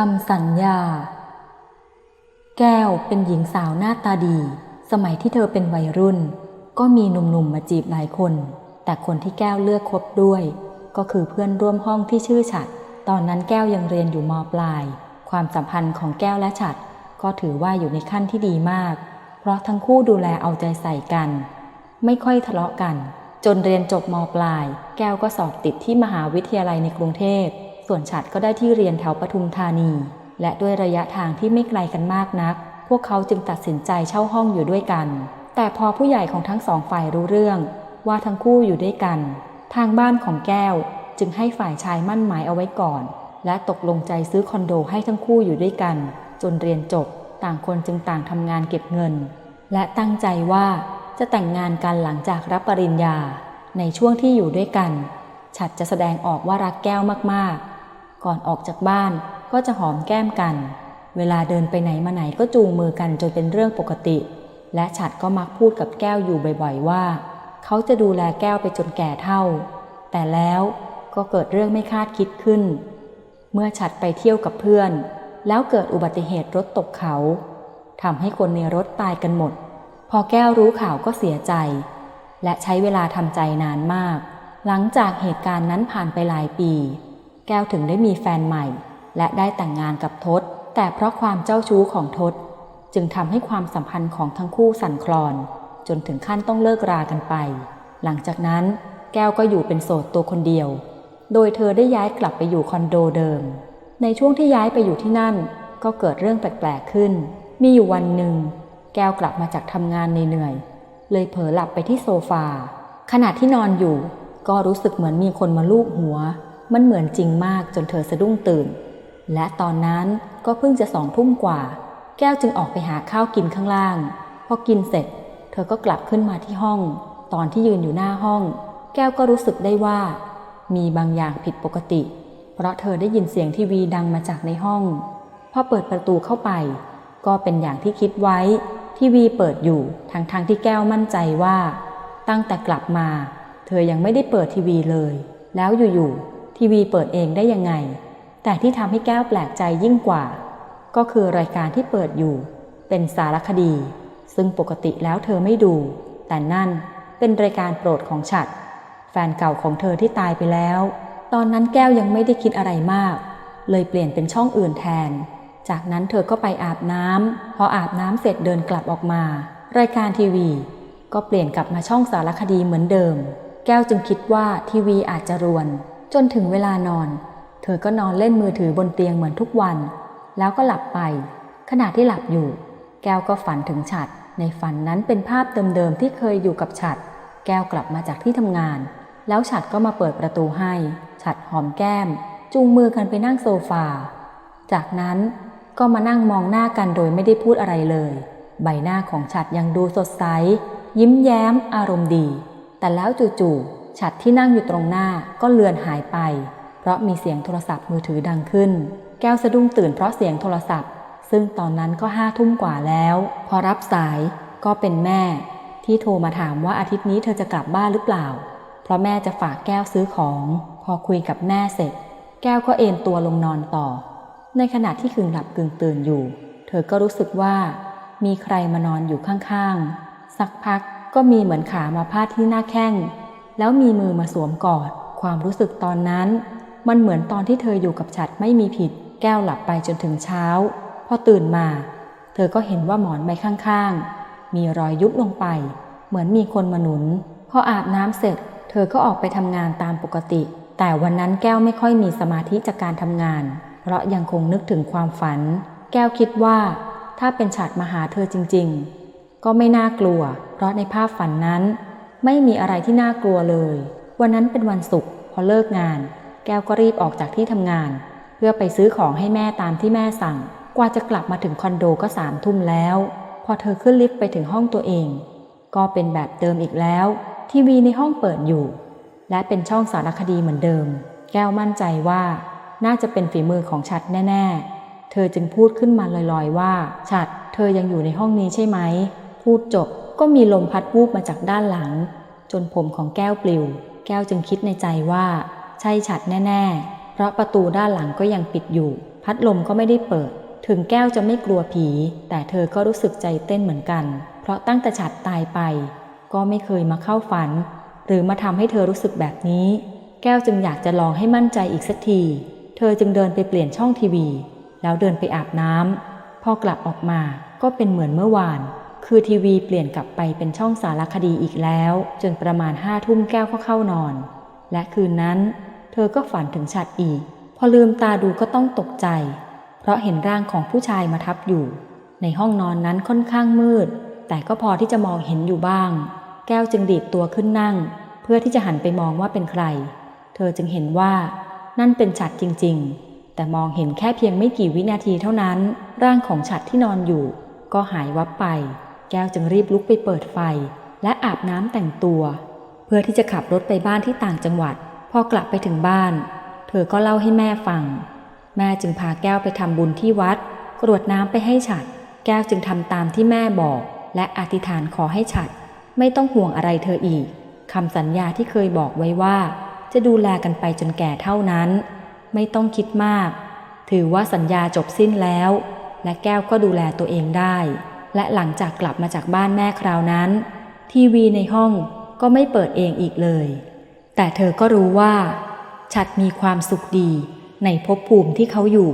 คำสัญญา แก้วเป็นหญิงสาวหน้าตาดี สมัยที่เธอเป็นวัยรุ่น ก็มีหนุ่มๆมาจีบหลายคน แต่คนที่แก้วเลือกคบด้วย ก็คือเพื่อนร่วมห้องที่ชื่อฉัด ตอนนั้นแก้วยังเรียนอยู่มปลาย ความสัมพันธ์ของแก้วและฉัด ก็ถือว่าอยู่ในขั้นที่ดีมาก เพราะทั้งคู่ดูแลเอาใจใส่กัน ไม่ค่อยทะเลาะกัน จนเรียนจบมปลาย แก้วก็สอบติดที่มหาวิทยาลัยในกรุงเทพ ส่วนฉัดก็ได้ที่เรียนแถวปทุมธานี และด้วยระยะทางที่ไม่ไกลกันมากนัก พวกเขาจึงตัดสินใจเช่าห้องอยู่ด้วยกัน แต่พอผู้ใหญ่ของทั้งสองฝ่ายรู้เรื่อง ว่าทั้งคู่อยู่ด้วยกัน ทางบ้านของแก้วจึงให้ฝ่ายชายมั่นหมายเอาไว้ก่อน และตกลงใจซื้อคอนโดให้ทั้งคู่อยู่ด้วยกัน จนเรียนจบ ต่างคนจึงต่างทำงานเก็บเงิน และตั้งใจว่าจะแต่งงานกันหลังจากรับปริญญา ในช่วงที่อยู่ด้วยกัน ฉัดจะแสดงออกว่ารักแก้วมากๆ ก่อนออกจากบ้านก็จะหอมแก้มกัน เวลาเดินไปไหนมาไหนก็จูงมือกันจนเป็นเรื่องปกติ และฉัดก็มักพูดกับแก้วอยู่บ่อยๆว่า เขาจะดูแลแก้วไปจนแก่เท่า แต่แล้วก็เกิดเรื่องไม่คาดคิดขึ้น เมื่อฉัดไปเที่ยวกับเพื่อน แล้วเกิดอุบัติเหตุรถตกเขาทำให้คนในรถตายกันหมด พอแก้วรู้ข่าวก็เสียใจ และใช้เวลาทำใจนานมาก หลังจากเหตุการณ์นั้นผ่านไปหลายปี แก้วถึงได้มีแฟนใหม่ และได้แต่งงานกับทศ แต่เพราะความเจ้าชู้ของทศ จึงทำให้ความสัมพันธ์ของทั้งคู่สั่นคลอน จนถึงขั้นต้องเลิกรากันไป หลังจากนั้นแก้วก็อยู่เป็นโสดตัวคนเดียว โดยเธอได้ย้ายกลับไปอยู่คอนโดเดิม ในช่วงที่ย้ายไปอยู่ที่นั่น ก็เกิดเรื่องแปลกๆขึ้น มีอยู่วันหนึ่ง แก้วกลับมาจากทำงานเหนื่อยๆเลยเผลอหลับไปที่โซฟาขณะที่นอนอยู่ ก็รู้สึกเหมือนมีคนมาลูบหัว มันเหมือนจริงมากจนเธอสะดุ้งตื่น และตอนนั้นก็เพิ่งจะสองทุ่มกว่า แก้วจึงออกไปหาข้าวกินข้างล่าง พอกินเสร็จ เธอก็กลับขึ้นมาที่ห้อง ตอนที่ยืนอยู่หน้าห้อง แก้วก็รู้สึกได้ว่า มีบางอย่างผิดปกติ เพราะเธอได้ยินเสียงทีวีดังมาจากในห้อง พอเปิดประตูเข้าไป ก็เป็นอย่างที่คิดไว้ ทีวีเปิดอยู่ทั้งๆทที่แก้วมั่นใจว่า ตั้งแต่กลับมา เธอยังไม่ได้เปิดทีวีเลย แล้วอยู่ๆ ทีวีเปิดเองได้ยังไง แต่ที่ทำให้แก้วแปลกใจยิ่งกว่า ก็คือรายการที่เปิดอยู่ เป็นสารคดี ซึ่งปกติแล้วเธอไม่ดู แต่นั่นเป็นรายการโปรดของฉัด แฟนเก่าของเธอที่ตายไปแล้ว ตอนนั้นแก้วยังไม่ได้คิดอะไรมาก เลยเปลี่ยนเป็นช่องอื่นแทน จากนั้นเธอก็ไปอาบน้ำพออาบน้ำเสร็จเดินกลับออกมา รายการทีวี ก็เปลี่ยนกลับมาช่องสารคดีเหมือนเดิม แก้วจึงคิดว่าทีวีอาจจะรวน จนถึงเวลานอน เธอก็นอนเล่นมือถือบนเตียงเหมือนทุกวัน แล้วก็หลับไป ขณะที่หลับอยู่ แก้วก็ฝันถึงฉัด ในฝันนั้นเป็นภาพเดิมๆที่เคยอยู่กับฉัด แก้วกลับมาจากที่ทำงาน แล้วฉัดก็มาเปิดประตูให้ ฉัดหอมแก้ม จูงมือกันไปนั่งโซฟา จากนั้นก็มานั่งมองหน้ากันโดยไม่ได้พูดอะไรเลย ใบหน้าของฉัดยังดูสดใส ยิ้มแย้ม อารมณ์ดี แต่แล้วจู่ๆ ฉัดที่นั่งอยู่ตรงหน้าก็เลือนหายไป เพราะมีเสียงโทรศัพท์มือถือดังขึ้น แก้วสะดุ้งตื่นเพราะเสียงโทรศัพท์ ซึ่งตอนนั้นก็ห้าทุ่มกว่าแล้ว พอรับสายก็เป็นแม่ ที่โทรมาถามว่าอาทิตย์นี้เธอจะกลับบ้านหรือเปล่า เพราะแม่จะฝากแก้วซื้อของ พอคุยกับแม่เสร็จ แก้วก็เอนตัวลงนอนต่อ ในขณะที่กึ่งหลับกึ่งตื่นอยู่ เธอก็รู้สึกว่ามีใครมานอนอยู่ข้างๆสักพักก็มีเหมือนขามาพาดที่หน้าแข้ง แล้วมีมือมาสวมกอด ความรู้สึกตอนนั้น มันเหมือนตอนที่เธออยู่กับฉัดไม่มีผิด แก้วหลับไปจนถึงเช้า พอตื่นมา เธอก็เห็นว่าหมอนใบข้างๆ มีรอยยุบลงไป เหมือนมีคนมาหนุน พออาบน้ำเสร็จ เธอก็ออกไปทำงานตามปกติ แต่วันนั้นแก้วไม่ค่อยมีสมาธิจากการทำงาน เพราะยังคงนึกถึงความฝัน แก้วคิดว่า ถ้าเป็นฉัดมาหาเธอจริง ๆ ก็ไม่น่ากลัว เพราะในภาพฝันนั้น ไม่มีอะไรที่น่ากลัวเลย วันนั้นเป็นวันศุกร์พอเลิกงาน แก้วก็รีบออกจากที่ทำงาน เพื่อไปซื้อของให้แม่ตามที่แม่สั่ง กว่าจะกลับมาถึงคอนโดก็สามทุ่มแล้ว พอเธอขึ้นลิฟต์ไปถึงห้องตัวเอง ก็เป็นแบบเดิมอีกแล้ว ทีวีในห้องเปิดอยู่ และเป็นช่องสารคดีเหมือนเดิม แก้วมั่นใจว่า น่าจะเป็นฝีมือของฉัดแน่ ๆ เธอจึงพูดขึ้นมาลอยๆว่าฉัด เธอยังอยู่ในห้องนี้ใช่ไหม พูดจบ ก็มีลมพัดวูบมาจากด้านหลัง จนผมของแก้วปลิว แก้วจึงคิดในใจว่า ใช่ฉัดแน่ๆ เพราะประตูด้านหลังก็ยังปิดอยู่ พัดลมก็ไม่ได้เปิด ถึงแก้วจะไม่กลัวผี แต่เธอก็รู้สึกใจเต้นเหมือนกัน เพราะตั้งแต่ฉัดตายไป ก็ไม่เคยมาเข้าฝัน หรือมาทำให้เธอรู้สึกแบบนี้ แก้วจึงอยากจะลองให้มั่นใจอีกสักที เธอจึงเดินไปเปลี่ยนช่องทีวี แล้วเดินไปอาบน้ำพอกลับออกมาก็เป็นเหมือนเมื่อวาน คือทีวีเปลี่ยนกลับไปเป็นช่องสารคดีอีกแล้ว จนประมาณห้าทุ่มแก้วก็เข้านอน และคืนนั้น เธอก็ฝันถึงฉัดอีก พอลืมตาดูก็ต้องตกใจ เพราะเห็นร่างของผู้ชายมาทับอยู่ ในห้องนอนนั้นค่อนข้างมืด แต่ก็พอที่จะมองเห็นอยู่บ้าง แก้วจึงดีดตัวขึ้นนั่ง เพื่อที่จะหันไปมองว่าเป็นใคร เธอจึงเห็นว่า นั่นเป็นฉัดจริง ๆ แต่มองเห็นแค่เพียงไม่กี่วินาทีเท่านั้น ร่างของฉัดที่นอนอยู่ ก็หายวับไป แก้วจึงรีบลุกไปเปิดไฟ และอาบน้ำแต่งตัว เพื่อที่จะขับรถไปบ้านที่ต่างจังหวัด พอกลับไปถึงบ้าน เธอก็เล่าให้แม่ฟัง แม่จึงพาแก้วไปทำบุญที่วัด กรวดน้ำไปให้ฉัด แก้วจึงทำตามที่แม่บอก และอธิษฐานขอให้ฉัด ไม่ต้องห่วงอะไรเธออีกคำสัญญาที่เคยบอกไว้ว่า จะดูแลกันไปจนแก่เท่านั้น ไม่ต้องคิดมาก ถือว่าสัญญาจบสิ้นแล้ว และแก้วก็ดูแลตัวเองได้ และหลังจากกลับมาจากบ้านแม่คราวนั้น ทีวีในห้องก็ไม่เปิดเองอีกเลย แต่เธอก็รู้ว่า ฉัดมีความสุขดีในภพภูมิที่เขาอยู่